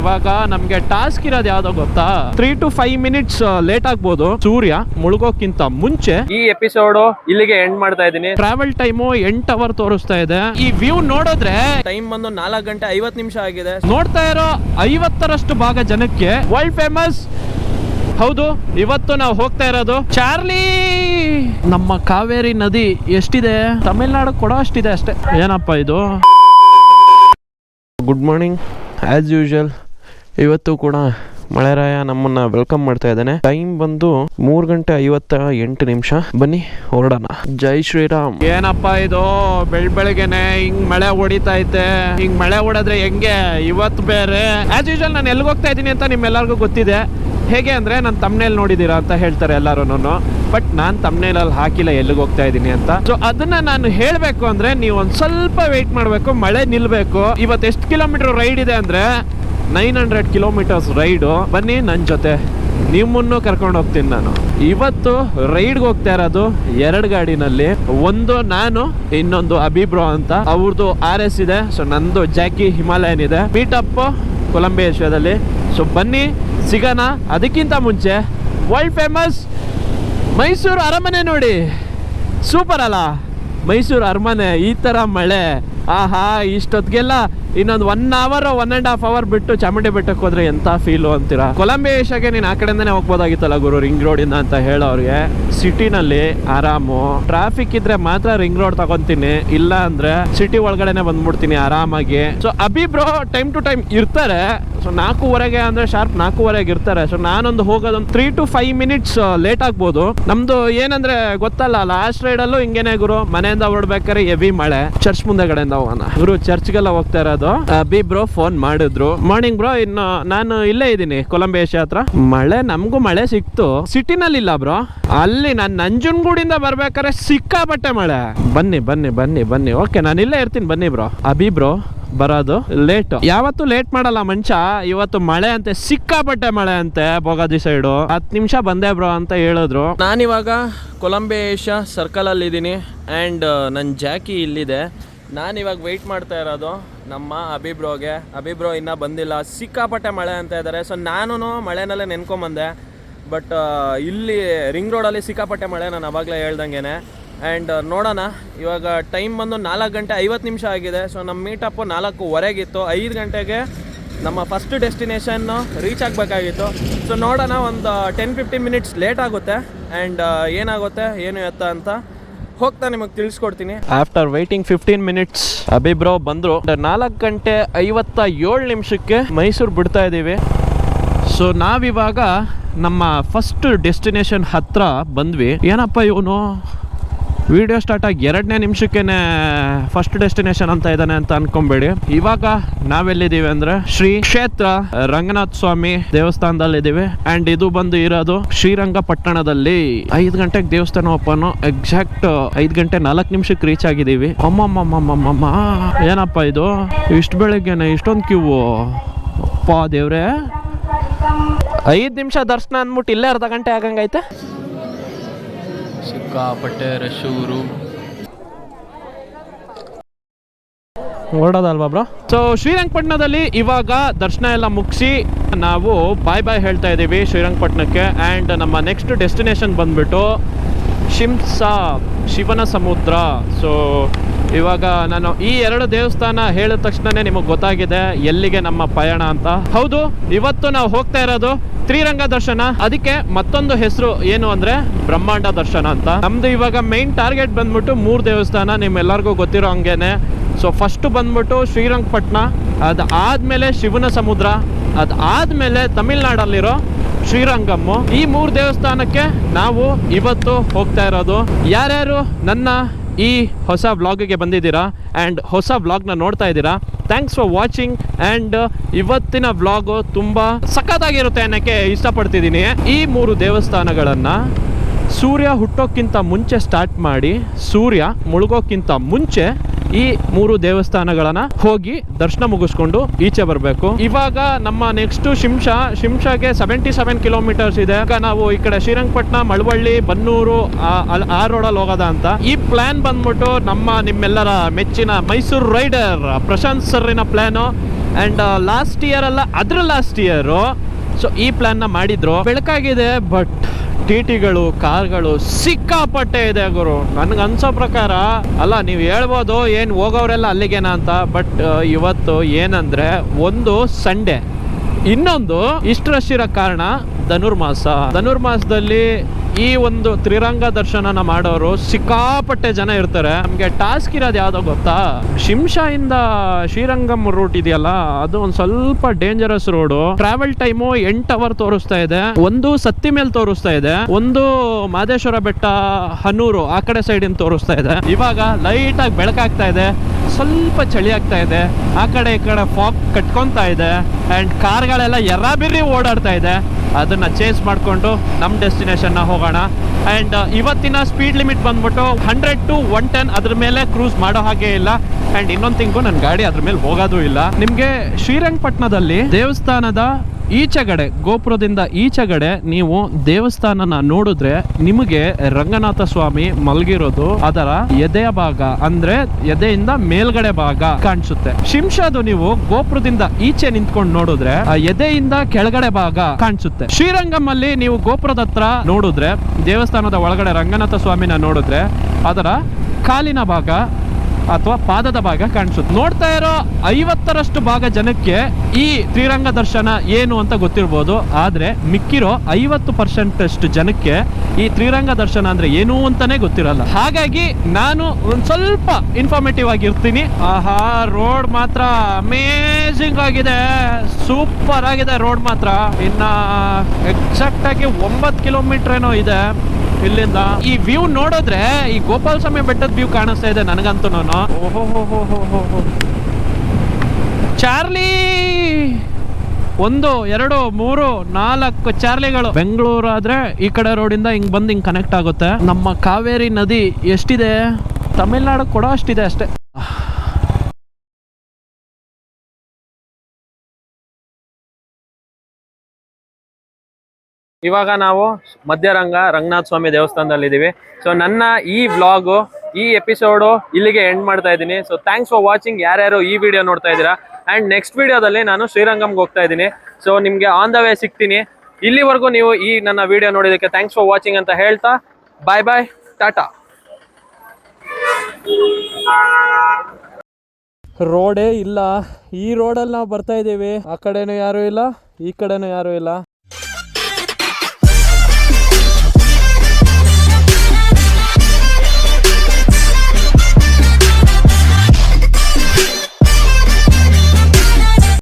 ಇವಾಗ ನಮ್ಗೆ ಟಾಸ್ಕ್ ಇರೋದು ಯಾವ್ದೋ ಗೊತ್ತಾ? Three to five minutes late ಆಗ್ಬೋದು. ಸೂರ್ಯ ಮುಳುಗೋಕ್ಕಿಂತ ಮುಂಚೆ ಈ ಎಪಿಸೋಡ್ ಇಲ್ಲಿಗೆ ಎಂಡ್ ಮಾಡ್ತಾ ಇದೀನಿ ಟ್ರಾವೆಲ್ ಟೈಮು ಎಂಟ್ ಅವರ್ ತೋರಿಸ್ತಾ ಇದೆ. ಈ ವ್ಯೂ ನೋಡಿದ್ರೆ ಟೈಮ್ ಬಂದು ನಾಲ್ಕು ಗಂಟೆ ಐವತ್ತು ನಿಮಿಷ ಆಗಿದೆ. ನೋಡ್ತಾ ಇರೋ ಐವತ್ತರಷ್ಟು ಭಾಗ ಜನಕ್ಕೆ ವರ್ಲ್ಡ್ ಫೇಮಸ್ ಹೌದು ಇವತ್ತು ನಾವು ಹೋಗ್ತಾ ಇರೋದು ಚಾರ್ಲಿ. ನಮ್ಮ ಕಾವೇರಿ ನದಿ ಎಷ್ಟಿದೆ? ತಮಿಳ್ನಾಡು ಕೊಡೋ ಅಷ್ಟಿದೆ ಅಷ್ಟೇ. ಏನಪ್ಪ ಇದು? ಗುಡ್ ಮಾರ್ನಿಂಗ್ ಆಸ್ ಯೂಶುವಲ್ ಇವತ್ತು ಕೂಡ ಮಳೆರಾಯ ನಮ್ಮನ್ನ ವೆಲ್ಕಮ್ ಮಾಡ್ತಾ ಇದ್ದಾನೆ. ಟೈಮ್ ಬಂದು ಮೂರ್ ಗಂಟೆ ಐವತ್ತ ಎಂಟು ನಿಮಿಷ. ಬನ್ನಿ, ಹೊರಡೋಣ. ಜೈ ಶ್ರೀರಾಮ್. ಏನಪ್ಪ ಇದು? ಬೆಳ್ ಬೆಳಗ್ಗೆನೆ ಹಿಂಗ್ ಮಳೆ ಹೊಡಿತಾ ಐತೆ. ಹಿಂಗ್ ಮಳೆ ಹೊಡೆದ್ರೆ ಹೆಂಗೆ? ಇವತ್ತು ಬೇರೆ. ಆಸ್ ಯೂಶಲ್ ನಾನು ಎಲ್ಲಿಗೆ ಹೋಗ್ತಾ ಇದ್ದೀನಿ ಅಂತ ನಿಮ್ಮೆಲ್ಲರಿಗೂ ಗೊತ್ತಿದೆ. ಹೇಗೆ ಅಂದ್ರೆ ನಾನು ತಮ್ನೇಲ್ ನೋಡಿದೀರಾ ಅಂತ ಹೇಳ್ತಾರೆ ಎಲ್ಲರೂ ಬಟ್ ನಾನು ತಮ್ನೇಲಲ್ಲಿ ಹಾಕಿಲ್ಲ ಎಲ್ಲಿಗೆ ಹೋಗ್ತಾ ಇದ್ದೀನಿ ಅಂತ. ಸೊ ಅದನ್ನ ನಾನು ಹೇಳಬೇಕು ಅಂದ್ರೆ ನೀವು ಒಂದ್ ಸ್ವಲ್ಪ ವೆಯ್ಟ್ ಮಾಡಬೇಕು, ಮಳೆ ನಿಲ್ಬೇಕು. ಇವತ್ತು ಎಷ್ಟು ಕಿಲೋಮೀಟರ್ ರೈಡ್ ಇದೆ ಅಂದ್ರೆ ನೈನ್ ಹಂಡ್ರೆಡ್ ಕಿಲೋಮೀಟರ್ಸ್ ರೈಡು. ಬನ್ನಿ ನನ್ನ ಜೊತೆ. ನಿಮ್ಮನ್ನು ಕರ್ಕೊಂಡು ಹೋಗ್ತೀನಿ ನಾನು. ಇವತ್ತು ರೈಡ್ಗೆ ಹೋಗ್ತಾ ಇರೋದು ಎರಡು ಗಾಡಿನಲ್ಲಿ. ಒಂದು ನಾನು, ಇನ್ನೊಂದು ಅಬಿಬ್ರೋ ಅಂತ. ಅವ್ರದ್ದು ಆರ್ ಎಸ್ ಇದೆ ಸೊ ನಂದು ಜಾಕಿ ಹಿಮಾಲಯನ್ ಇದೆ. ಮೀಟಪ್ ಕೊಲಂಬಿಯಾ ಏಷ್ಯಾದಲ್ಲಿ. ಸೊ ಬನ್ನಿ, ಸಿಗೋಣ. ಅದಕ್ಕಿಂತ ಮುಂಚೆ ವರ್ಲ್ಡ್ ಫೇಮಸ್ ಮೈಸೂರು ಅರಮನೆ ನೋಡಿ. ಸೂಪರ್ ಅಲ್ಲ? ಮೈಸೂರು ಅರಮನೆ, ಈ ಥರ ಮಳೆ. ಆಹಾ, ಇಷ್ಟೊತ್ತಿಗೆಲ್ಲ ಇನ್ನೊಂದು one hour one and half hour ಬಿಟ್ಟು ಚಾಮುಂಡಿ ಬೆಟ್ಟಕ್ಕೆ ಹೋದ್ರೆ ಎಂತ ಫೀಲು ಅಂತೀರಾ? ಕೊಲಂಬಿಯಾ ಏಷ್ಯಾಗೆ ನೀನು ಆ ಕಡೆಯಿಂದನೇ ಹೋಗ್ಬೋದಾಗಿತ್ತಲ್ಲ ಗುರು ರಿಂಗ್ ರೋಡಿಂದ ಅಂತ ಹೇಳೋರಿಗೆ. ಸಿಟಿನಲ್ಲಿ ಆರಾಮು. ಟ್ರಾಫಿಕ್ ಇದ್ರೆ ಮಾತ್ರ ರಿಂಗ್ ರೋಡ್ ತಗೊಂತೀನಿ, ಇಲ್ಲ ಅಂದ್ರೆ ಸಿಟಿ ಒಳಗಡೆನೆ ಬಂದ್ಬಿಡ್ತೀನಿ ಆರಾಮಾಗಿ. So Abhi bro time to time ಇರ್ತಾರೆ. ಸೊ ನಾಲ್ಕೂವರೆಗೆ ಅಂದ್ರೆ ಶಾರ್ಪ್ ನಾಲ್ಕೂವರೆಗೆ ಇರ್ತಾರೆ. ಸೊ ನಾನೊಂದು ಹೋಗೋದೊಂದು three to five minutes late ಆಗ್ಬೋದು. ನಮ್ದು ಏನಂದ್ರೆ ಗೊತ್ತಲ್ಲ ಲಾಸ್ಟ್ ರೈಡ್ ಅಲ್ಲೂ ಹಿಂಗೇನೆ ಗುರು. ಮನೆಯಿಂದ ಹೊರಡ್ಬೇಕಾದ್ರೆ ಹೆವಿ ಮಳೆ. ಚರ್ಚ್ ಮುಂದೆ ಕಡೆಯಿಂದ ಹೋಗೋಣ. ಗುರು ಚರ್ಚ್ಗೆಲ್ಲ ಹೋಗ್ತಾ ಇರೋದು ಬಿ ಬ್ರೋ ಫೋನ್ ಮಾಡಿದ್ರು. ಮಾರ್ನಿಂಗ್ ಬ್ರೋ ಇನ್ನು ನಾನು ಇಲ್ಲೇ ಇದ್ದೀನಿ ಕೊಲಂಬಿಯಾ ಏಷ್ಯಾ ಹತ್ರ. ಮಳೆ ನಮಗೂ ಮಳೆ ಸಿಕ್ತು. ಸಿಟಿನಲ್ಲಿ ಇಲ್ಲ ಬ್ರೋ. ಅಲ್ಲಿ ನಾನು ನಂಜನಗೂಡಿಂದ ಬರ್ಬೇಕಾದ್ರೆ ಸಿಕ್ಕಾಬಟ್ಟೆ ಮಳೆ. ಬನ್ನಿ ಬನ್ನಿ ಬನ್ನಿ ಬನ್ನಿ. ಓಕೆ ನಾನು ಇಲ್ಲೇ ಇರ್ತೀನಿ ಬನ್ನಿ ಬ್ರೋ. ಅಬಿ ಬ್ರೋ ಬರೋದು ಲೇಟ್ ಯಾವತ್ತು ಲೇಟ್ ಮಾಡಲ್ಲ ಮನುಷ್ಯ ಇವತ್ತು ಮಳೆ ಅಂತೆ ಸಿಕ್ಕಾಪಟ್ಟೆ ಮಳೆ ಅಂತೆ ಬೋಗಾದಿ ಸೈಡು ಹತ್ತು ನಿಮಿಷ ಬಂದೆ ಬ್ರೋ ಅಂತ ಹೇಳಿದ್ರು. ನಾನಿವಾಗ ಕೊಲಂಬೆ ಏಷ್ಯಾ ಸರ್ಕಲಲ್ಲಿ ಇದ್ದೀನಿ ಆ್ಯಂಡ್ ನನ್ನ ಜಾಕಿ ಇಲ್ಲಿದೆ. ನಾನಿವಾಗ ವೆಯ್ಟ್ ಮಾಡ್ತಾ ಇರೋದು. ನಮ್ಮ ಅಬಿಬ್ರೋಗೆ ಅಬಿಬ್ರೋ ಇನ್ನೂ ಬಂದಿಲ್ಲ. ಸಿಕ್ಕಾಪಟ್ಟೆ ಮಳೆ ಅಂತ ಇದ್ದಾರೆ ಸೊ ನಾನು ಮಳೆನಲ್ಲೇ ನೆನ್ಕೊಂಬಂದೆ. ಬಟ್ ಇಲ್ಲಿ ರಿಂಗ್ ರೋಡಲ್ಲಿ ಸಿಕ್ಕಾಪಟ್ಟೆ ಮಳೆ ನಾನು ಅವಾಗಲೇ ಹೇಳ್ದಂಗೆ ಆ್ಯಂಡ್ ನೋಡೋಣ. ಇವಾಗ ಟೈಮ್ ಬಂದು ನಾಲ್ಕು ಗಂಟೆ ಐವತ್ತು ನಿಮಿಷ ಆಗಿದೆ. ಸೊ ನಮ್ಮ ಮೀಟಪ್ಪು ನಾಲ್ಕುವರೆಗಿತ್ತು. ಐದು ಗಂಟೆಗೆ ನಮ್ಮ ಫಸ್ಟ್ ಡೆಸ್ಟಿನೇಷನ್ನು ರೀಚ್ ಆಗಬೇಕಾಗಿತ್ತು. ಸೊ ನೋಡೋಣ ಒಂದು ಟೆನ್ ಫಿಫ್ಟೀನ್ ಮಿನಿಟ್ಸ್ ಲೇಟ್ ಆಗುತ್ತೆ. ಆ್ಯಂಡ್ ಏನಾಗುತ್ತೆ, ಏನು ಎತ್ತ ಅಂತ. ಹೋಗ್ತಾ ನಿಮಗೆ ತಿಳಿಸ್ಕೊಡ್ತೀನಿ. After waiting fifteen minutes Abhi bro ಬಂದ್ರು. ನಾಲ್ಕು ಗಂಟೆ ಐವತ್ತ ಏಳು ನಿಮಿಷಕ್ಕೆ ಮೈಸೂರು ಬಿಡ್ತಾ ಇದ್ದೀವಿ ಸೊ ನಾವಿವಾಗ ನಮ್ಮ ಫಸ್ಟ್ ಡೆಸ್ಟಿನೇಷನ್ ಹತ್ರ ಬಂದ್ವಿ. ಏನಪ್ಪ ಇವನು? ವಿಡಿಯೋ ಸ್ಟಾರ್ಟ್ ಆಗಿ ಎರಡನೇ ನಿಮಿಷಕ್ಕೇ ಫಸ್ಟ್ ಡೆಸ್ಟಿನೇಷನ್ ಅಂತ ಇದ್ದಾನೆ ಅಂತ ಅನ್ಕೊಂಬೇಡಿ. ಇವಾಗ ನಾವೆಲ್ಲಿದ್ದೀವಿ ಅಂದ್ರೆ ಶ್ರೀ ಕ್ಷೇತ್ರ ರಂಗನಾಥ ಸ್ವಾಮಿ ದೇವಸ್ಥಾನದಲ್ಲಿ ಇದೀವಿ ಅಂಡ್ ಇದು ಬಂದು ಇರೋದು ಶ್ರೀರಂಗಪಟ್ಟಣದಲ್ಲಿ. ಐದು ಗಂಟೆಗೆ ದೇವಸ್ಥಾನ ಓಪನ್ ಎಕ್ಸಾಕ್ಟ್ ಐದು ಗಂಟೆ ನಾಲ್ಕು ನಿಮಿಷಕ್ಕೆ ರೀಚ್ ಆಗಿದ್ದೀವಿ. ಅಮ್ಮಮ್ಮಮ್ಮಮ್ಮಮ್ಮ. ಏನಪ್ಪ ಇದು? ಇಷ್ಟು ಬೆಳಿಗ್ಗೆನೆ ಇಷ್ಟೊಂದು ಕ್ಯೂ ಅಪ್ಪ ದೇವ್ರೆ. ಐದು ನಿಮಿಷ ದರ್ಶನ ಅಂದ್ಬಿಟ್ಟು ಇಲ್ಲೇ ಅರ್ಧ ಗಂಟೆ ಆಗಂಗೈತೆ ಸಿಕ್ಕಾಪಟ್ಟೆ ರಶ್ ಊರು. ಹೊರಡೋದಲ್ವಾ ಬ್ರೋ ಸೊ ಶ್ರೀರಂಗಪಟ್ಟಣದಲ್ಲಿ ಇವಾಗ ದರ್ಶನ ಎಲ್ಲ ಮುಗಿಸಿ ನಾವು ಬಾಯ್ ಬಾಯ್ ಹೇಳ್ತಾ ಇದ್ದೀವಿ ಶ್ರೀರಂಗಪಟ್ಟಣಕ್ಕೆ ಆ್ಯಂಡ್ ನಮ್ಮ ನೆಕ್ಸ್ಟ್ ಡೆಸ್ಟಿನೇಷನ್ ಬಂದ್ಬಿಟ್ಟು ಶಿಂಸಾ ಶಿವನ ಸಮುದ್ರ. ಸೊ ಇವಾಗ ನಾನು ಈ ಎರಡು ದೇವಸ್ಥಾನ ಹೇಳಿದ ತಕ್ಷಣನೇ ನಿಮಗೆ ಗೊತ್ತಾಗಿದೆ ಎಲ್ಲಿಗೆ ನಮ್ಮ ಪಯಣ ಅಂತ. ಹೌದು, ಇವತ್ತು ನಾವು ಹೋಗ್ತಾ ಇರೋದು ತ್ರಿರಂಗ ದರ್ಶನ. ಅದಕ್ಕೆ ಮತ್ತೊಂದು ಹೆಸರು ಏನು ಅಂದ್ರೆ ಬ್ರಹ್ಮಾಂಡ ದರ್ಶನ ಅಂತ. ನಮ್ದು ಇವಾಗ ಮೈನ್ ಟಾರ್ಗೆಟ್ ಬಂದ್ಬಿಟ್ಟು ಮೂರು ದೇವಸ್ಥಾನ ನಿಮ್ಮೆಲ್ಲರಿಗೂ ಗೊತ್ತಿರೋ ಹಂಗೇನೆ. ಸೊ ಫಸ್ಟ್ ಬಂದ್ಬಿಟ್ಟು ಶ್ರೀರಂಗಪಟ್ಟಣ ಅದು ಆದಮೇಲೆ ಶಿವನ ಸಮುದ್ರ, ಅದು ಆದಮೇಲೆ ತಮಿಳ್ನಾಡಲ್ಲಿರೋ ಶ್ರೀರಂಗಮ್ಮು. ಈ ಮೂರು ದೇವಸ್ಥಾನಕ್ಕೆ ನಾವು ಇವತ್ತು ಹೋಗ್ತಾ ಇರೋದು. ಯಾರ್ಯಾರು ನನ್ನ ಈ ಹೊಸ ವ್ಲಾಗ್ಗೆ ಬಂದಿದ್ದೀರಾ ಆ್ಯಂಡ್ ಹೊಸ ವ್ಲಾಗ್ನ ನೋಡ್ತಾ ಇದ್ದೀರಾ? ಥ್ಯಾಂಕ್ಸ್ ಫಾರ್ ವಾಚಿಂಗ್ ಆ್ಯಂಡ್ ಇವತ್ತಿನ ವ್ಲಾಗು ತುಂಬ ಸಖತ್ತಾಗಿರುತ್ತೆ ಅನ್ನೋಕ್ಕೆ ಇಷ್ಟಪಡ್ತಿದ್ದೀನಿ. ಈ ಮೂರು ದೇವಸ್ಥಾನಗಳನ್ನು ಸೂರ್ಯ ಹುಟ್ಟೋಕ್ಕಿಂತ ಮುಂಚೆ ಸ್ಟಾರ್ಟ್ ಮಾಡಿ, ಸೂರ್ಯ ಮುಳುಗೋಕ್ಕಿಂತ ಮುಂಚೆ ಈ ಮೂರು ದೇವಸ್ಥಾನಗಳನ್ನ ಹೋಗಿ ದರ್ಶನ ಮುಗಿಸ್ಕೊಂಡು ಈಚೆ ಬರಬೇಕು. ಇವಾಗ ನಮ್ಮ ನೆಕ್ಸ್ಟ್ ಶಿಂಷಾ, ಶಿಂಷಾಗೆ ಸೆವೆಂಟಿ ಸೆವೆನ್ ಕಿಲೋಮೀಟರ್ಸ್ ಇದೆ. ನಾವು ಈ ಕಡೆ ಶ್ರೀರಂಗಪಟ್ಟಣ ಮಳವಳ್ಳಿ, ಬನ್ನೂರು, ಆ- ರೋಡಲ್ಲಿ ಹೋಗೋದ ಅಂತ. ಈ ಪ್ಲಾನ್ ಬಂದ್ಬಿಟ್ಟು ನಮ್ಮ ನಿಮ್ಮೆಲ್ಲರ ಮೆಚ್ಚಿನ ಮೈಸೂರು ರೈಡರ್ ಪ್ರಶಾಂತ್ ಸರ್ನ ಪ್ಲಾನ್ ಅಂಡ್ ಲಾಸ್ಟ್ ಇಯರ್ ಅಲ್ಲ, ಅದ್ರ ಲಾಸ್ಟ್ ಇಯರು ಸೊ ಈ ಪ್ಲ್ಯಾನ್ನ ಮಾಡಿದ್ರು. ಬೆಳಕಾಗಿದೆ ಬಟ್ ಟಿ ಟಿಗಳು, ಕಾರ್ಗಳು ಸಿಕ್ಕಾಪಟ್ಟೆ ಇದೆ ಗುರು. ನನ್ಗೆ ಅನ್ಸೋ ಪ್ರಕಾರ, ಅಲ್ಲ, ನೀವು ಹೇಳ್ಬೋದು ಏನು ಹೋಗೋರೆಲ್ಲ ಅಲ್ಲಿಗೇನ ಅಂತ, ಬಟ್ ಇವತ್ತು ಏನಂದ್ರೆ, ಒಂದು ಸಂಡೇ. ಇನ್ನೊಂದು ಇಷ್ಟು ರಶ್ ಇರೋ ಕಾರಣ ಧನುರ್ಮಾಸ. ಧನುರ್ಮಾಸದಲ್ಲಿ ಈ ಒಂದು ತ್ರಿರಂಗ ದರ್ಶನನ ಮಾಡೋರು ಸಿಕ್ಕಾಪಟ್ಟೆ ಜನ ಇರ್ತಾರೆ. ನಮಗೆ ಟಾಸ್ಕ್ ಇರೋದು ಯಾವ್ದೋ ಗೊತ್ತಾ? ಶಿಂಷಾಯಿಂದ ಶ್ರೀರಂಗಂ ರೂಟ್ ಇದೆಯಲ್ಲ, ಅದು ಒಂದು ಸ್ವಲ್ಪ ಡೇಂಜರಸ್ ರೋಡು ಟ್ರಾವೆಲ್ ಟೈಮು ಎಂಟ್ ಅವರ್ ತೋರಿಸ್ತಾ ಇದೆ. ಒಂದು ಸತ್ತಿ ಮೇಲೆ ತೋರಿಸ್ತಾ ಇದೆ. ಒಂದು ಮಾದೇಶ್ವರ ಬೆಟ್ಟ, ಹನೂರು ಆ ಕಡೆ ಸೈಡ್ ಇಂದ ತೋರಿಸ್ತಾ ಇದೆ. ಇವಾಗ ಲೈಟ್ ಆಗಿ ಬೆಳಕಾಗ್ತಾ ಇದೆ. ಸ್ವಲ್ಪ ಚಳಿ ಆಗ್ತಾ ಇದೆ. ಆ ಕಡೆ ಈ ಕಡೆ ಫಾಗ್ ಕಟ್ಕೊತಾ ಇದೆ. ಅಂಡ್ ಕಾರ್ಗಳೆಲ್ಲ ಎರಾಬಿರಿ ಓಡಾಡ್ತಾ ಇದೆ. ಅದನ್ನ ಚೇಸ್ ಮಾಡಿಕೊಂಡು ನಮ್ಮ ಡೆಸ್ಟಿನೇಷನ್ನ ಹೋಗೋಣ. ಅಂಡ್ ಇವತ್ತಿನ ಸ್ಪೀಡ್ ಲಿಮಿಟ್ ಬಂದ್ಬಿಟ್ಟು ಹಂಡ್ರೆಡ್ ಟು ಒನ್ ಟೆನ್ ಅದ್ರ ಮೇಲೆ ಕ್ರೂಸ್ ಮಾಡೋ ಹಾಗೆ ಇಲ್ಲ. ಅಂಡ್ ಇನ್ನೊಂದು ತಿಂಗು ನನ್ನ ಗಾಡಿ ಅದ್ರ ಮೇಲೆ ಹೋಗೋದು ಇಲ್ಲ. ನಿಮಗೆ ಶ್ರೀರಂಗಪಟ್ಟಣದಲ್ಲಿ ದೇವಸ್ಥಾನದ ಈಚೆಗಡೆ, ಗೋಪುರದಿಂದ ಈಚೆಗಡೆ ನೀವು ದೇವಸ್ಥಾನನ ನೋಡಿದ್ರೆ ನಿಮಗೆ ರಂಗನಾಥ ಸ್ವಾಮಿ ಮಲಗಿರೋದು ಅದರ ಎದೆಯ ಭಾಗ, ಅಂದ್ರೆ ಎದೆಯಿಂದ ಮೇಲ್ಗಡೆ ಭಾಗ ಕಾಣಿಸುತ್ತೆ. ಶಿಂಷಾದು ನೀವು ಗೋಪುರದಿಂದ ಈಚೆ ನಿಂತ್ಕೊಂಡು ನೋಡಿದ್ರೆ ಆ ಎದೆಯಿಂದ ಕೆಳಗಡೆ ಭಾಗ ಕಾಣಿಸುತ್ತೆ. ಶ್ರೀರಂಗಂ ಅಲ್ಲಿ ನೀವು ಗೋಪುರದ ಹತ್ರ ನೋಡಿದ್ರೆ, ದೇವಸ್ಥಾನದ ಒಳಗಡೆ ರಂಗನಾಥ ಸ್ವಾಮಿನ ನೋಡಿದ್ರೆ ಅದರ ಕಾಲಿನ ಭಾಗ ಅಥವಾ ಪಾದದ ಭಾಗ ಕಾಣಿಸುತ್ತೆ. ನೋಡ್ತಾ ಇರೋ ಐವತ್ತರಷ್ಟು ಭಾಗ ಜನಕ್ಕೆ ಈ ತ್ರಿರಂಗ ದರ್ಶನ ಏನು ಅಂತ ಗೊತ್ತಿರ್ಬೋದು. ಆದ್ರೆ ಮಿಕ್ಕಿರೋ ಐವತ್ತು ಪರ್ಸೆಂಟ್ ಅಷ್ಟು ಜನಕ್ಕೆ ಈ ತ್ರಿರಂಗ ದರ್ಶನ ಅಂದ್ರೆ ಏನು ಅಂತಾನೆ ಗೊತ್ತಿರಲ್ಲ. ಹಾಗಾಗಿ ನಾನು ಒಂದ್ ಸ್ವಲ್ಪ ಇನ್ಫಾರ್ಮೇಟಿವ್ ಆಗಿರ್ತೀನಿ. ಆಹಾ ರೋಡ್ ಮಾತ್ರ ಅಮೇಝಿಂಗ್ ಆಗಿದೆ. ಸೂಪರ್ ಆಗಿದೆ ರೋಡ್ ಮಾತ್ರ. ಇನ್ನ ಎಕ್ಸಾಕ್ಟ್ ಆಗಿ ಒಂಬತ್ತು ಕಿಲೋಮೀಟರ್ ಏನೋ ಇದೆ. ಇಲ್ಲಿಂದ. ಈ ವ್ಯೂ ನೋಡಿದ್ರೆ ಈ ಗೋಪಾಲ ಸ್ವಾಮಿ ಬೆಟ್ಟದ ವ್ಯೂ ಕಾಣಿಸ್ತಾ ಇದೆ ನನಗಂತೂ ಓಹೋ ಚಾರ್ಲಿ! ಒಂದು, ಎರಡು, ಮೂರು, ನಾಲ್ಕು ಚಾರ್ಲಿಗಳು. ಬೆಂಗಳೂರು ಆದ್ರೆ ಈ ಕಡೆ ರೋಡಿಂದ ಹಿಂಗ್ ಬಂದು ಹಿಂಗ್ ಕನೆಕ್ಟ್ ಆಗುತ್ತೆ. ನಮ್ಮ ಕಾವೇರಿ ನದಿ ಎಷ್ಟಿದೆ? ತಮಿಳ್ನಾಡು ಕೊಡೋ ಅಷ್ಟಿದೆ ಅಷ್ಟೇ. ಇವಾಗ ನಾವು ಮಧ್ಯರಂಗ ರಂಗನಾಥ ಸ್ವಾಮಿ ದೇವಸ್ಥಾನದಲ್ಲಿ ಇದೀವಿ ಸೊ ನನ್ನ ಈ ವ್ಲಾಗು ಈ ಎಪಿಸೋಡು ಇಲ್ಲಿಗೆ ಎಂಡ್ ಮಾಡ್ತಾ ಇದ್ದೀನಿ. ಸೊ ಥ್ಯಾಂಕ್ಸ್ ಫಾರ್ ವಾಚಿಂಗ್ ಯಾರ್ಯಾರು ಈ ವಿಡಿಯೋ ನೋಡ್ತಾ ಇದ್ದೀರಾ? ಆ್ಯಂಡ್ ನೆಕ್ಸ್ಟ್ ವಿಡಿಯೋದಲ್ಲಿ ನಾನು ಶ್ರೀರಂಗಮ್ಗೆ ಹೋಗ್ತಾ ಇದ್ದೀನಿ. ಸೊ ನಿಮಗೆ ಆನ್ ದ ವೇ ಸಿಗ್ತೀನಿ. ಇಲ್ಲಿವರೆಗೂ ನೀವು ಈ ನನ್ನ ವಿಡಿಯೋ ನೋಡಿದ್ದಕ್ಕೆ ಥ್ಯಾಂಕ್ಸ್ ಫಾರ್ ವಾಚಿಂಗ್ ಅಂತ ಹೇಳ್ತಾ ಬಾಯ್ ಬಾಯ್ ಟಾಟಾ. ರೋಡೇ ಇಲ್ಲ. ಈ ರೋಡಲ್ಲಿ ನಾವು ಬರ್ತಾ ಇದ್ದೀವಿ. ಆ ಕಡೆನೂ ಯಾರೂ ಇಲ್ಲ, ಈ ಕಡೆನೂ ಯಾರೂ ಇಲ್ಲ.